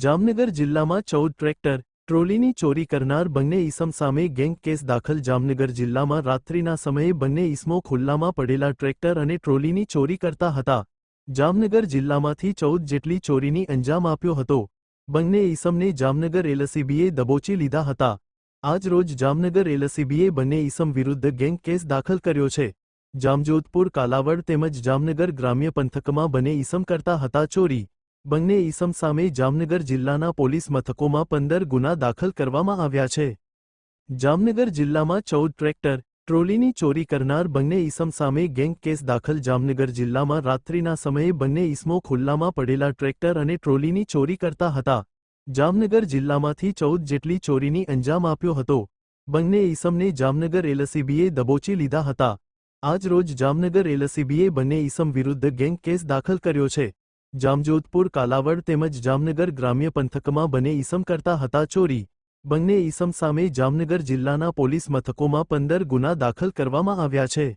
જામનગર જિલ્લામાં ચૌદ ટ્રેક્ટર ટ્રોલીની ચોરી કરનાર બંને ઈસમ સામે ગેંગ કેસ દાખલ. જામનગર જિલ્લામાં રાત્રિના સમયે બંને ઈસમો ખુલ્લામાં પડેલા ટ્રેક્ટર અને ટ્રોલીની ચોરી કરતા હતા. જામનગર જિલ્લામાંથી ચૌદ જેટલી ચોરીની અંજામ આપ્યો હતો. બંને ઈસમને જામનગર એલસીબીએ દબોચી લીધા હતા. આજરોજ જામનગર એલસીબીએ બંને ઈસમ વિરુદ્ધ ગેંગ કેસ દાખલ કર્યો છે. જામજોધપુર, કાલાવડ તેમજ જામનગર ગ્રામ્ય પંથકમાં બંને ઈસમ કરતા હતા ચોરી. બંને ઈસમ સામે જામનગર જિલ્લાના પોલીસ મથકોમાં પંદર ગુના દાખલ કરવામાં આવ્યા છે. જામનગર જિલ્લામાં ચૌદ ટ્રેક્ટર, ટ્રોલીની ચોરી કરનાર બંને ઈસમ સામે ગેંગ કેસ દાખલ. જામનગર જિલ્લામાં રાત્રિના સમયે બંને ઈસમો ખુલ્લામાં પડેલા ટ્રેક્ટર અને ટ્રોલીની ચોરી કરતા હતા. જામનગર જિલ્લામાંથી ચૌદ જેટલી ચોરીની અંજામ આપ્યો હતો. બંને ઈસમને જામનગર એલસીબીએ દબોચી લીધા હતા. આજ રોજ જામનગર એલસીબીએ બંને ઈસમ વિરુદ્ધ ગેંગ કેસ દાખલ કર્યો છે. જામજોધપુર, કાલાવડ તેમજ જામનગર ગ્રામ્ય પંથકમાં બંને ઈસમ કરતા હતા ચોરી. બંને ઈસમ સામે જામનગર જિલ્લાના પોલીસ મથકોમાં પંદર ગુના દાખલ કરવામાં આવ્યા છે.